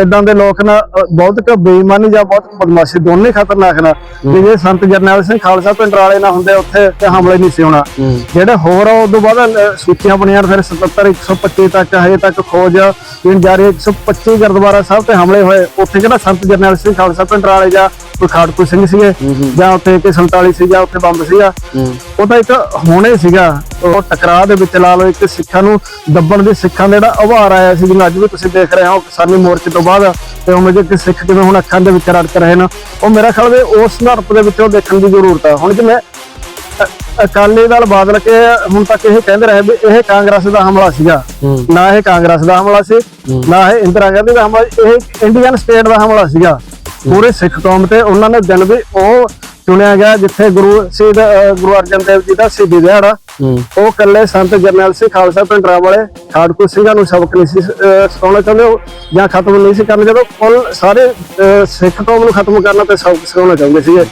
ਇਦਾਂ ਦੇ ਲੋਕ ਨਾ ਬਹੁਤ ਕ ਬੇਈਮਾਨੀ ਜਾਂ ਬਹੁਤ ਬਦਮਾਸ਼ੀ ਦੋਨੇ ਖਤਰਨਾਕ ਨਾ। ਜੇ ਸੰਤ ਜਰਨੈਲ ਸਿੰਘ ਖਾਲਸਾ ਪਿੰਡ ਵਾਲੇ ਨਾ ਹੁੰਦੇ ਉੱਥੇ ਤੇ ਹਮਲੇ ਨਹੀਂ ਸੀ ਹੋਣਾ। ਜਿਹੜੇ ਹੋਰ ਆ ਉਦੋਂ ਬਾਅਦ ਅ, ਸੂਚੀਆਂ ਬਣੀਆਂ ਫਿਰ 77 125 ਤੱਕ ਹਜੇ ਤੱਕ ਖੋਜ ਜਿਨ ਜਾਰੀ 125 ਗੁਰਦੁਆਰਾ ਸਾਹਿਬ ਤੇ ਹਮਲੇ ਹੋਏ। ਉੱਥੇ ਕਿਹੜਾ ਸੰਤ ਜਰਨੈਲ ਸਿੰਘ ਖਾਲਸਾ ਪਿੰਡ ਵਾਲੇ ਜਾਂ ਕੋਈ ਖਾੜਕੂ ਸਿੰਘ ਸੀਗੇ? ਜਾਂ ਉੱਥੇ ਕਿ 47 ਸੀ ਜਾਂ ਉੱਥੇ ਬੰਬ ਸੀਗਾ? ਉਹ ਤਾਂ ਇੱਕ ਹੋਣੇ ਸੀਗਾ। ਉਹ ਟਕਰਾਅ ਦੇ ਵਿੱਚ ਲਾ ਲਓ ਇੱਕ ਸਿੱਖਾਂ ਨੂੰ ਦੱਬਣ ਦੇ ਸਿੱਖਾਂ ਦਾ ਜਿਹੜਾ ਉਭਾਰ ਆਇਆ ਸੀ ਜਿਵੇਂ ਅੱਜ ਵੀ ਤੁਸੀਂ ਦੇਖ ਰਹੇ ਹੋ ਕਿਸਾਨੀ ਮੋਰਚੇ ਤੋਂ ਬਾਅਦ ਤੇ ਜੇ ਕਿ ਸਿੱਖ ਕਿਵੇਂ ਹੁਣ ਅੱਖਾਂ ਦੇ ਵਿੱਚ ਰੜਕ ਰਹੇ ਨੇ ਉਹ ਮੇਰਾ ਖਿਆਲ ਵੀ ਉਸ ਨਰਪ ਦੇ ਵਿੱਚੋਂ ਦੇਖਣ ਦੀ ਜ਼ਰੂਰਤ ਹੈ ਹੁਣ ਜਿਵੇਂ ਅ- ਅਕਾਲੀ ਦਲ ਬਾਦਲ ਕੇ ਹੁਣ ਤੱਕ ਇਹ ਕਹਿੰਦੇ ਰਹੇ ਵੀ ਇਹ ਕਾਂਗਰਸ ਦਾ ਹਮਲਾ ਸੀਗਾ। ਨਾ ਇਹ ਕਾਂਗਰਸ ਦਾ ਹਮਲਾ ਸੀ ਨਾ ਇਹ ਇੰਦਰਾ ਗਾਂਧੀ ਦਾ ਹਮਲਾ ਇਹ ਇੰਡੀਅਨ ਸਟੇਟ ਦਾ ਹਮਲਾ ਸੀਗਾ। ਪੂਰੇ ਸਿੱਖ ਕੌਮ ਤੇ ਉਹਨਾਂ ਨੇ ਦਿਨ ਵੀ ਉਹ ਚੁਣਿਆ ਗਿਆ ਜਿੱਥੇ ਗੁਰੂ ਅ, ਗੁਰੂ ਅਰਜਨ ਦੇਵ ਜੀ ਦਾ ਸ਼ਹੀਦੀ ਦਿਹਾੜਾ ਉਹ ਕੱਲੇ ਸੰਤ ਜਰਨੈਲ ਸਿੰਘ ਖਾਲਸਾ ਪਿੰਡਰਾ ਵਾਲੇ ਖਾੜਕੂ ਸਿੰਘਾਂ ਨੂੰ ਸਬਕ ਨਹੀਂ ਸੀ ਸਿਖਾਉਣਾ ਚਾਹੁੰਦੇ ਉਹ ਜਾਂ ਖਤਮ ਨਹੀਂ ਸੀ ਕਰਨਾ ਜਦੋਂ ਕੁੱਲ ਸਾਰੇ ਸਿੱਖ ਕੌਮ ਨੂੰ ਖਤਮ ਕਰਨਾ ਤੇ ਸਬਕ ਸਿਖਾਉਣਾ ਚਾਹੁੰਦੇ ਸੀਗੇ।